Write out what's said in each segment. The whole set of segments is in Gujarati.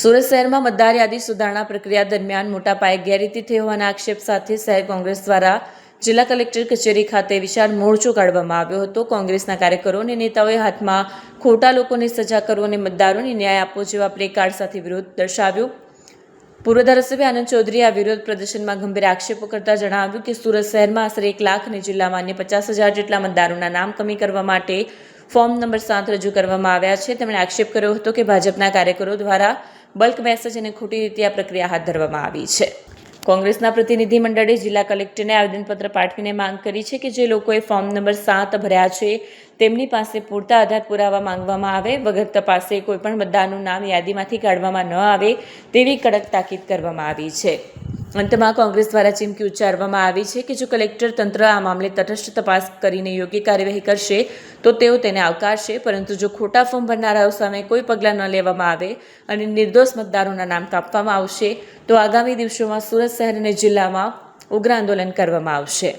સુરત શહેરમાં મતદાર યાદી સુધારણા પ્રક્રિયા દરમિયાન મોટા પાયે ગેરરીતિ થઈ હોવાના આક્ષેપ સાથે શહેર કોંગ્રેસ દ્વારા જિલ્લા કલેક્ટર કચેરી ખાતે વિશાળ મોરચો કાઢવામાં આવ્યો હતો. કોંગ્રેસના કાર્યકરો અને નેતાઓએ હાથમાં ખોટા લોકોને સજા કરો અને મતદારોને ન્યાય આપવો જેવા પ્લે કાર્ડ સાથે વિરોધ દર્શાવ્યો. પૂર્વ ધારાસભ્ય આનંદ ચૌધરીએ આ વિરોધ પ્રદર્શનમાં ગંભીર આક્ષેપો કરતા જણાવ્યું કે સુરત શહેરમાં આશરે એક લાખ અને જિલ્લામાં અન્ય પચાસ હજાર જેટલા મતદારોના નામ કમી કરવા માટે ફોર્મ નંબર સાત રજૂ કરવામાં આવ્યા છે. તેમણે આક્ષેપ કર્યો હતો કે ભાજપના કાર્યકરો દ્વારા બલ્ક મેસેજ અને ખોટી રીતે આ પ્રક્રિયા હાથ ધરવામાં આવી છે. કોંગ્રેસના પ્રતિનિધિ મંડળે જિલ્લા કલેક્ટરને આવેદનપત્ર પાઠવીને માંગ કરી છે કે જે લોકોએ ફોર્મ નંબર સાત ભર્યા છે, તેમની પાસે પૂરતા આધાર પુરાવા માંગવામાં આવે, વગર તપાસે કોઈપણ મતદારનું નામ યાદીમાંથી કાઢવામાં ન આવે તેવી કડક તાકીદ કરવામાં આવી છે. અંતમાં કોંગ્રેસ દ્વારા ચીમકી ઉચ્ચારવામાં આવી છે કે જો કલેક્ટર તંત્ર આ મામલે તટસ્થ તપાસ કરીને યોગ્ય કાર્યવાહી કરશે, તો તેઓ તેને આવકારશે. પરંતુ જો ખોટા ફોર્મ ભરનારાઓ સામે કોઈ પગલાં ન લેવામાં આવે અને નિર્દોષ મતદારોના નામ કાપવામાં આવશે, તો આગામી દિવસોમાં સુરત શહેર અને જિલ્લામાં ઉગ્ર આંદોલન કરવામાં આવશે.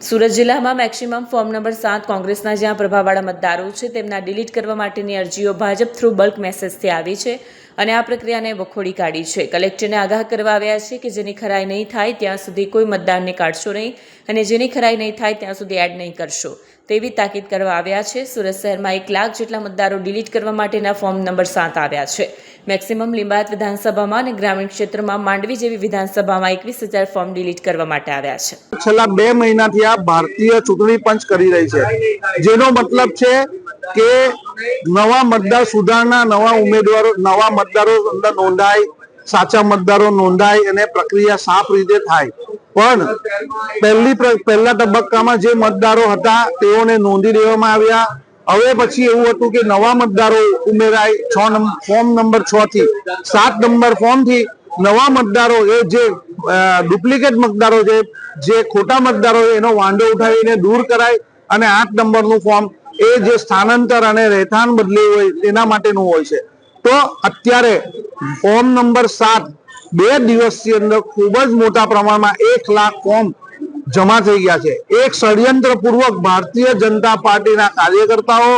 સુરત જિલ્લામાં મેક્સિમમ ફોર્મ નંબર સાત કોંગ્રેસના જ્યાં પ્રભાવવાળા મતદારો છે, તેમના ડિલીટ કરવા માટેની અરજીઓ ભાજપ થ્રુ બલ્ક મેસેજથી આવી છે અને આ પ્રક્રિયાને વખોડી કાઢી છે. કલેક્ટરને આગાહ કરવા આવ્યા છે કે જેની ખરાઈ નહીં થાય, ત્યાં સુધી કોઈ મતદારને કાઢશો નહીં અને જેની ખરાઈ નહીં થાય, ત્યાં સુધી એડ નહીં કરશો. તેવી તાકીદ કરવા આવ્યા છે. સુરત શહેરમાં એક લાખ જેટલા મતદારો ડિલીટ કરવા માટેના ફોર્મ નંબર સાત આવ્યા છે. મેક્સિમમ લિંબાયત વિધાનસભામાં અને ગ્રામીણ ક્ષેત્રમાં માંડવી જેવી વિધાનસભામાં એકવીસ હજાર ફોર્મ ડિલીટ કરવા માટે આવ્યા છે. છેલ્લા બે મહિનાથી આ ભારતીય ચૂંટણી પંચ કરી રહી છે. જેનો મતલબ છે કે નવા મતદાર સુધારણા, નવા ઉમેદવારો, નવા મતદારો અંદર નોંધાય, સાચા મતદારો નોંધાય અને પ્રક્રિયા સાફ રીતે થાય. પણ પહેલી પહેલા તબક્કામાં જે મતદારો હતા તેઓને નોંધી દેવામાં આવ્યા. હવે પછી એવું હતું કે નવા મતદારો ઉમેરાય, છ ફોર્મ નંબર છ થી, સાત નંબર ફોર્મથી નવા મતદારો એ જે ડુપ્લિકેટ મતદારો છે, જે ખોટા મતદારો એનો વાંધો ઉઠાવીને દૂર કરાય અને આઠ નંબરનું ફોર્મ એ જે સ્થાનાંતર અને રહેઠાણ બદલ્યું હોય તેના માટેનું હોય છે. તો અત્યારે ફોર્મ નંબર સાત બે દિવસની અંદર ખૂબ જ મોટા પ્રમાણમાં એક લાખ ફોર્મ જમા થઈ ગયા છે. એક ષડયંત્ર પૂર્વક ભારતીય જનતા પાર્ટીના કાર્યકર્તાઓ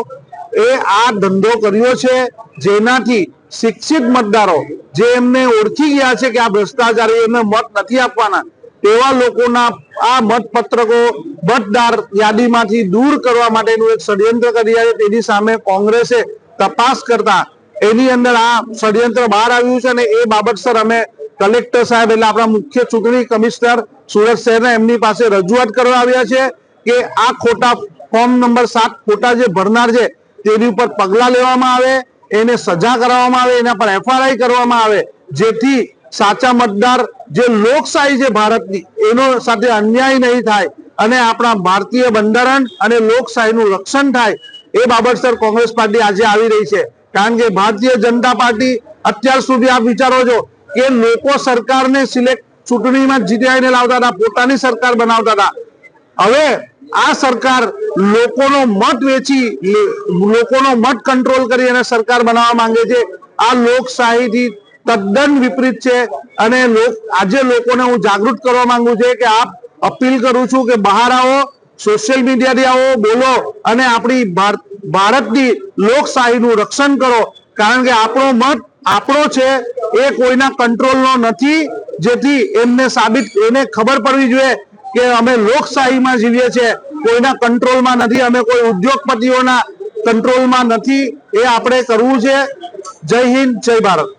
એ આ ધંધો કર્યો છે, જેનાથી શિક્ષિત મતદારો જે એમને ઓળખી ગયા છે કે આ ભ્રષ્ટાચારી એમને મત નથી આપવાના, તેવા લોકોના આ મતપત્રકો મતદાર યાદીમાંથી દૂર કરવા માટેનું એક ષડયંત્ર કરી છે તેની સામે કોંગ્રેસે તપાસ કરતા એની અંદર આ ષડયંત્ર બહાર આવ્યું છે અને એ બાબતસર અમે કલેક્ટર સાહેબ એટલે આપણા મુખ્ય ચૂંટણી કમિશનર સુરત શહેરના એમની પાસે રજૂઆત કરવા આવ્યા છે કે આ ખોટા ફોર્મ નંબર સાત ખોટા જે ભરનાર છે, તેની ઉપર પગલાં લેવામાં આવે, એને સજા કરવામાં આવે, એના પર એફઆરઆઈ કરવામાં આવે, જેથી સાચા મતદાર જે લોકશાહી છે ભારતની, એનો સાથે અન્યાય નહીં થાય અને આપણા ભારતીય બંધારણ અને લોકશાહીનું રક્ષણ થાય, એ બાબતસર કોંગ્રેસ પાર્ટી આજે આવી રહી છે. કારણ કે ભારતીય જનતા પાર્ટી અત્યાર સુધી આપ વિચારો છો કે લોકો સરકારને સિલેક્ટ ચૂંટણીમાં જીતાઈને લાવતા હતા, પોતાની સરકાર બનાવતા હતા. હવે આ સરકાર લોકોનો મત વેચી, લોકોનો મત કંટ્રોલ કરી અને સરકાર બનાવવા માંગે છે. આ લોકશાહીથી તદ્દન વિપરીત છે અને આજે લોકોને હું જાગૃત કરવા માંગુ છું કે આપ અપીલ કરું છું કે બહાર આવો સોશિયલ મીડિયાથી આવો, બોલો અને આપણી ભાર- ભારતની લોકશાહીનું રક્ષણ કરો. કારણ કે આપણો મત આપણો છે એ કોઈના કંટ્રોલનો નથી, જેથી એમને સાબિત, એને ખબર પડવી જોઈએ કે અમે લોકશાહીમાં જીવીએ છીએ. કોઈના કંટ્રોલમાં નથી, અમે કોઈ ઉદ્યોગપતિઓના કંટ્રોલમાં નથી. એ આપણે કરવું છે. જય હિન્દ, જય ભારત.